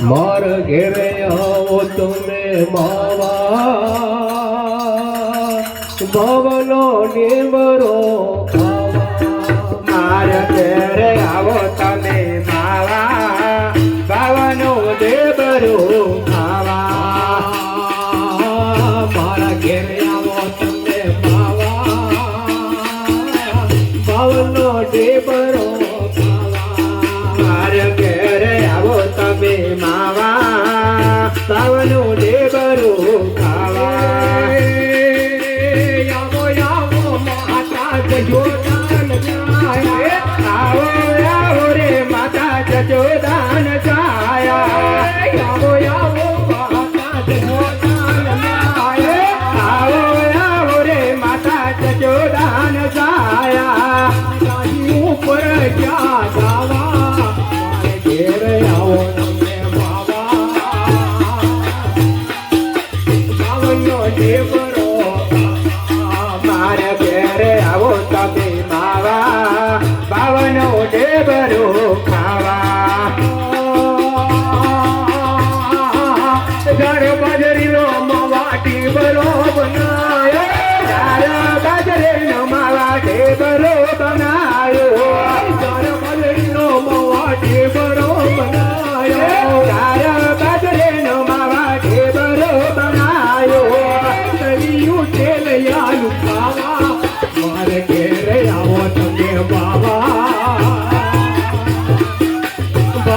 માર ઘેરે આવો તમે માવા. ભવનો નિમરો માર ઘેરે Yo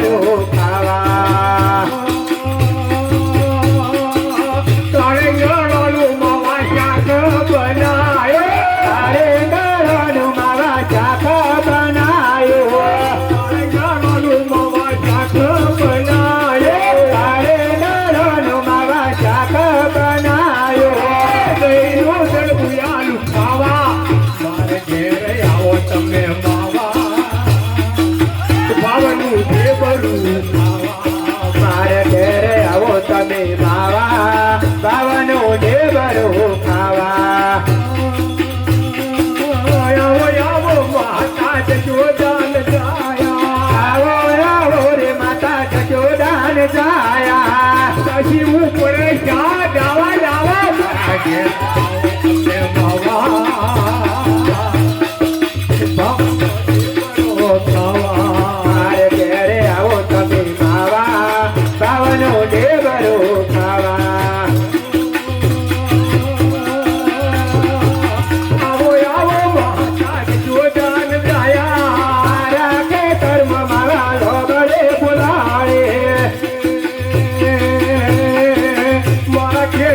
よ。রে যা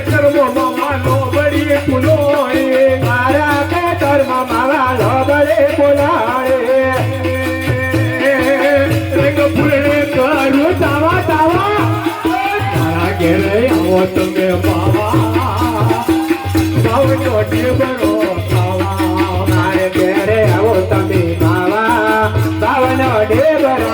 કર્મ મારો વળી પુલોએ મારા કે કર્મ મારા લબડે બોલાએ રંગ પૂરણે કરું તાવા તાવા તારા ઘેરે આવો તમે બાવા. ભાવ ચોટી બનો ખાવા. મારે ઘેરે આવો તમે બાવા ભાવનો ઢેબરો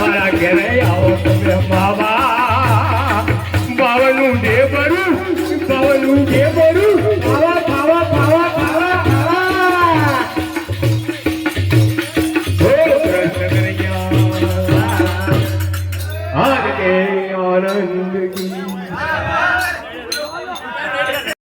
para que veamos mi mamá.